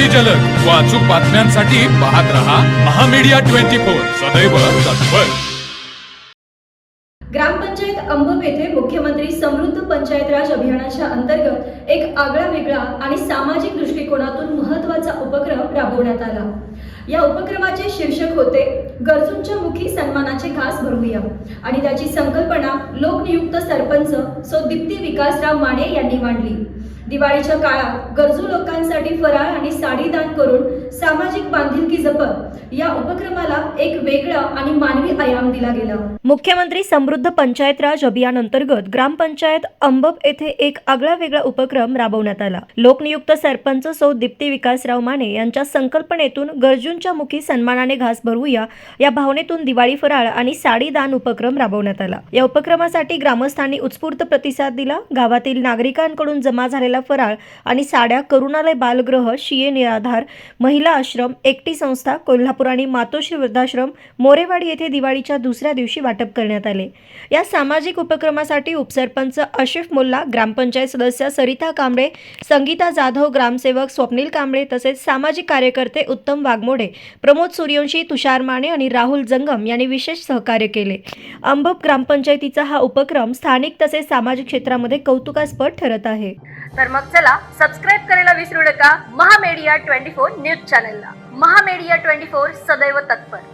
अति जलद. व अचूक बातम्यांसाठी पाहत रहा महामीडिया ट्वेंटी फोर. सदैव तत्पर. ग्रामपंचायत अंबब येथे मुख्यमंत्री समृद्ध पंचायत राज अभियानाच्या अंतर्गत एक आगळा वेगळा आणि सामाजिक दृष्टिकोनातून महत्त्वाचा उपक्रम राबवण्यात आला. या उपक्रमाचे शीर्षक होते गरजूंच्या मुखी सन्मानाचे घास भरूया. आणि त्याची संकल्पना लोकनियुक्त सरपंच सो दिप्ती विकासराव माने यांनी मांडली. दिवाळीच्या काळात गरजू लोकांसाठी फराळ आणि साडी दान करून सामाजिक बांधिलकी जपत या उपक्रमाला एक वेगळा आणि मानवी आयाम दिला गेला. मुख्यमंत्री समृद्ध पंचायत राज अभियान अंतर्गत ग्रामपंचायत अंबब येथे एक आगळा वेगळा उपक्रम राबवण्यात आला. लोकनियुक्त सरपंच सौ दीप्ती विकासराव माने यांच्या संकल्पनेतून गरजूंच्या मुखी सन्मानाने घास भरवूया या भावनेतून दिवाळी फराळ आणि साडी दान उपक्रम राबवण्यात आला. या उपक्रमासाठी ग्रामस्थांनी उत्स्फूर्त प्रतिसाद दिला. गावातील नागरिकांकडून जमा झालेला फराळ आणि साड्या करुणालय बालगृह शिये निराधार महिला आश्रम एकटी संस्था कोल्हापूर आणि मातोश्री वृद्धाश्रम मोरेवाडी येथे दिवाळीच्या दुसऱ्या दिवशी वाटप करण्यात आले. या सामाजिक उपक्रमासाठी उपसरपंच आशिफ मुल्ला ग्रामपंचायत सदस्य सरिता कांबळे संगीता जाधव ग्रामसेवक स्वप्नील कांबळे तसेच सामाजिक कार्यकर्ते उत्तम वाघमोडे प्रमोद सूर्यवंशी तुषार माने आणि राहुल जंगम यांनी विशेष सहकार्य केले. अंबप ग्रामपंचायतीचा हा उपक्रम स्थानिक तसेच सामाजिक क्षेत्रामध्ये कौतुकास्पद ठरत आहे. तर मग चला सबस्क्राईब करायला विसरू नका. महामेडिया ट्वेंटी फोर न्यूज चॅनलला. महामेडिया ट्वेंटी फोर सदैव तत्पर.